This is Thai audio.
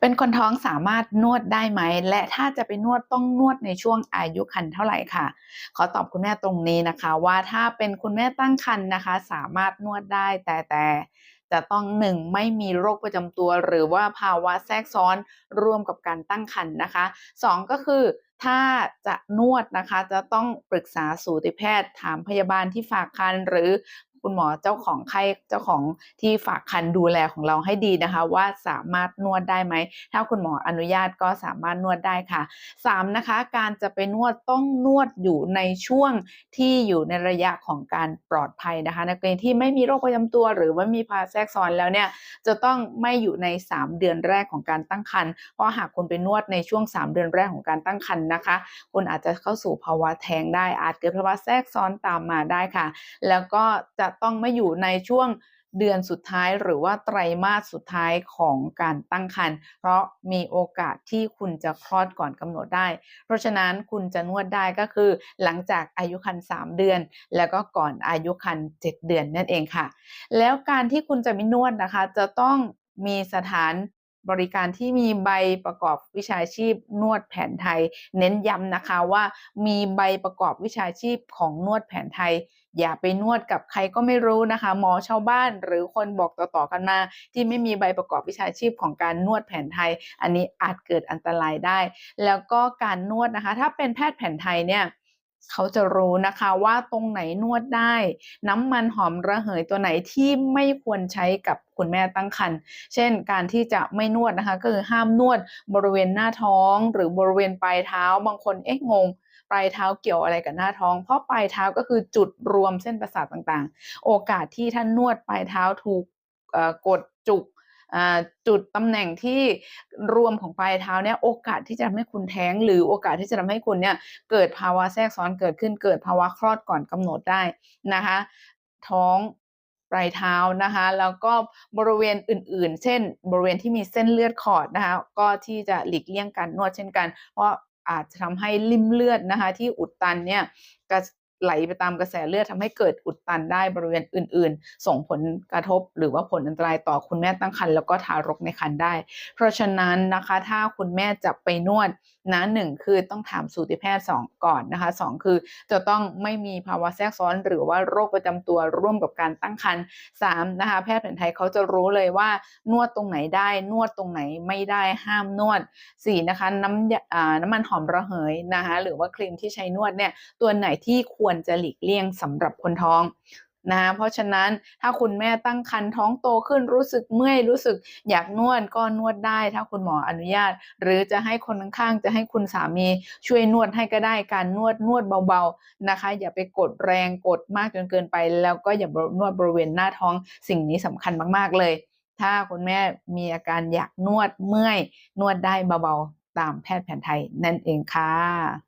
เป็นคนท้องสามารถนวดได้ไหม และถ้าจะไปนวดต้องนวดในช่วงอายุครรภ์เท่าไหร่ค่ะ ขอตอบคุณแม่ตรงนี้นะคะ ว่าถ้าเป็นคุณแม่ตั้งครรภ์นะคะ สามารถนวดได้แต่แต่จะต้องหนึ่งไม่มีโรคประจำตัว หรือว่าภาวะแทรกซ้อนร่วมกับการตั้งครรภ์นะคะสองก็คือถ้าจะนวดนะคะจะต้องปรึกษาสูติแพทย์ ถามพยาบาลที่ฝากครรภ์หรือ คุณหมอเจ้าของไข้เจ้าของที่ฝากคันดูแลของเราให้ดีนะคะ ว่าสามารถนวดได้ไหม ถ้าคุณหมออนุญาตก็สามารถนวดได้ค่ะ 3 นะคะ การจะไปนวดต้องนวดอยู่ในช่วงที่อยู่ในระยะของการปลอดภัยนะคะในกรณีที่ไม่มีโรคประจำตัว หรือว่ามีภาแทรกซ้อนแล้วเนี่ยจะต้องไม่อยู่ใน 3 เดือนแรกของการตั้งครรภ์เพราะหากคุณไปนวดในช่วง 3 เดือนแรกของการตั้งครรภ์นะคะ คุณอาจจะเข้าสู่ภาวะแท้งได้อาจเกิดภาวะแทรกซ้อนตามมาได้ค่ะ แล้วก็จะต้องไม่อยู่ในช่วงเดือนสุดท้ายหรือว่าไตรมาสสุดท้ายของการตั้งครรภ์เพราะมีโอกาสที่คุณจะคลอดก่อนกำหนดได้ เพราะฉะนั้นคุณจะนวดได้ก็คือ หลังจากอายุครรภ์3เดือน แล้วก็ก่อนอายุครรภ์7เดือนนั่นเองค่ะ แล้วการที่คุณจะมีนวดนะคะ จะต้องมีสถาน บริการที่มีใบประกอบวิชาชีพนวดแผนไทย เน้นย้ำนะคะว่ามีใบประกอบวิชาชีพของนวดแผนไทย อย่าไปนวดกับใครก็ไม่รู้นะคะ หมอชาวบ้านหรือคนบอกต่อๆกันมาที่ไม่มีใบประกอบวิชาชีพของการนวดแผนไทย อันนี้อาจเกิดอันตรายได้ แล้วก็การนวดนะคะ ถ้าเป็นแพทย์แผนไทยเนี่ย เขาจะรู้นะคะว่าตรงไหนนวดได้ น้ำมันหอมระเหยตัวไหนที่ไม่ควรใช้กับคุณแม่ตั้งครรภ์เช่นการที่จะไม่นวดนะคะ ก็คือห้ามนวดบริเวณหน้าท้องหรือบริเวณปลายเท้าบางคนเอ๊ะงงปลายเท้าเกี่ยวอะไรกับหน้าท้อง เพราะปลายเท้าก็คือจุดรวมเส้นประสาทต่างๆ โอกาสที่ท่านนวดปลายเท้าถูกกดจุก จุดตำแหน่งที่รวมของปลายเท้าเนี่ยโอกาสที่จะทำให้คุณแท้ง หรือโอกาสที่จะทำให้คุณเนี่ยเกิดภาวะแทรกซ้อนเกิดขึ้นเกิดภาวะคลอดก่อนกำหนดได้นะคะ ท้องปลายเท้านะคะ แล้วก็บริเวณอื่นๆ เช่น บริเวณที่มีเส้นเลือดขอดนะคะ ก็ที่จะหลีกเลี่ยงการนวดเช่นกัน เพราะอาจจะทำให้ลิ่มเลือดนะคะ ที่อุดตันเนี่ย ไหลไปตามกระแสเลือดทำให้เกิดอุดตันได้บริเวณอื่น ๆ ส่งผลกระทบ หรือว่าผลอันตรายต่อคุณแม่ตั้งครรภ์แล้วก็ทารกในครรภ์ได้ เพราะฉะนั้นนะคะถ้าคุณแม่จะไปนวดนะหนึ่งคือต้องถามสูติแพทย์2ก่อนนะคะ2คือจะต้องไม่มีภาวะแทรกซ้อน หรือว่าโรคประจำตัวร่วมกับการตั้งครรภ์3นะคะแพทย์แผนไทยเขาจะรู้เลยว่านวดตรงไหนได้ นวดตรงไหนไม่ได้ห้ามนวด4นะคะน้ำน้ำมันหอมระเหยนะคะหรือว่าครีมที่ใช้นวดเนี่ยตัวไหนที่ควรควรจะหลีกเลี่ยงสำหรับคนท้องนะเพราะฉะนั้นถ้าคุณแม่ตั้งครรภ์ท้องโตขึ้นรู้สึกเมื่อยรู้สึกอยากนวดก็นวดได้ ถ้าคุณหมออนุญาต หรือจะให้คนข้างๆจะให้คุณสามีช่วยนวดให้ก็ได้การนวดนวดเบาๆนะคะ อย่าไปกดแรงกดมากจนเกินไป แล้วก็อย่านวดบริเวณหน้าท้องสิ่งนี้สำคัญมากๆเลย ถ้าคุณแม่มีอาการอยากนวดเมื่อย นวดได้เบาๆตามแพทย์แผนไทยนั่นเองค่ะ